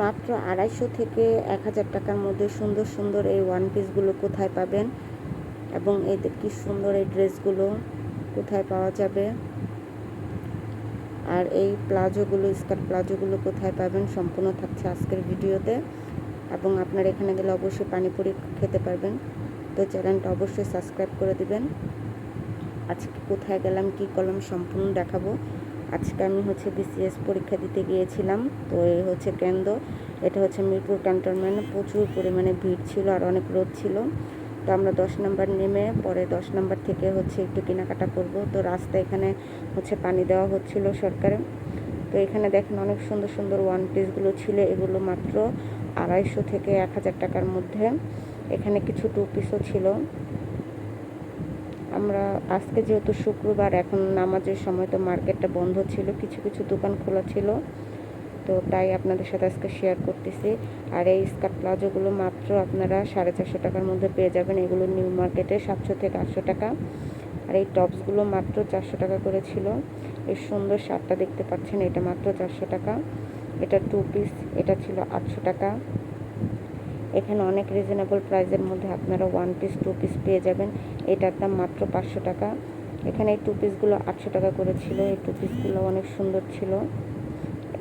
মাত্র আড়াইশো থেকে এক হাজার টাকার মধ্যে সুন্দর সুন্দর এই ওয়ান পিসগুলো কোথায় পাবেন? এবং যে কি সুন্দর এই ড্রেসগুলো কোথায় পাওয়া যাবে? আর এই প্লাজোগুলো স্কার্ট প্লাজোগুলো কোথায় পাবেন? সম্পূর্ণ থাকছে আজকের ভিডিওতে। এবং আপনার এখানে গেলে অবশ্যই পানিপুরি খেতে পারবেন। তো চ্যানেলটা অবশ্যই সাবস্ক্রাইব করে দিবেন। আজকে কোথায় গেলাম, কি করলাম সম্পূর্ণ দেখাবো। আজকে আমি হচ্ছে বিসিএস পরীক্ষা দিতে গিয়েছিলাম, তো এই হচ্ছে কেন্দ্র। এটা হচ্ছে মিরপুর ক্যান্টনমেন্টে, প্রচুর পরিমাণে ভিড় ছিল আর অনেক রোদ ছিল। তো আমরা দশ নাম্বার নেমে পরে দশ নাম্বার থেকে হচ্ছে একটু কেনাকাটা করব। তো রাস্তা এখানে হচ্ছে পানি দেওয়া হচ্ছিল সরকারে। তো এখানে দেখেন অনেক সুন্দর সুন্দর ওয়ান পিসগুলো ছিল, এগুলো মাত্র আড়াইশো থেকে এক হাজার টাকার মধ্যে। এখানে কিছু টু পিসও ছিল। আমরা আজকে যেহেতু শুক্রবার, এখন নামাজের সময় তো মার্কেটটা বন্ধ ছিল, কিছু কিছু দোকান খোলা ছিল। তো তাই আপনাদের সাথে আজকে শেয়ার করতেছি। আর এই স্কার্ট প্লাজোগুলো মাত্র আপনারা সাড়ে চারশো টাকার মধ্যে পেয়ে যাবেন। এগুলো নিউ মার্কেটে সাতশো থেকে আটশো টাকা। আর এই টপসগুলো মাত্র চারশো টাকা করে ছিল। এই সুন্দর শার্টটা দেখতে পাচ্ছেন, এটা মাত্র চারশো টাকা। এটা টু পিস এটা ছিল আটশো টাকা। এখানে অনেক রিজনেবল প্রাইসের মধ্যে আপনারা ওয়ান পিস টু পিস পেয়ে যাবেন। এটার দাম মাত্র পাঁচশো টাকা। এখানে এই টু পিসগুলো আটশো টাকা করেছিল এই টু পিসগুলো অনেক সুন্দর ছিল।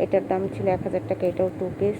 এটার দাম ছিল এক হাজার টাকা। এটাও টু পিস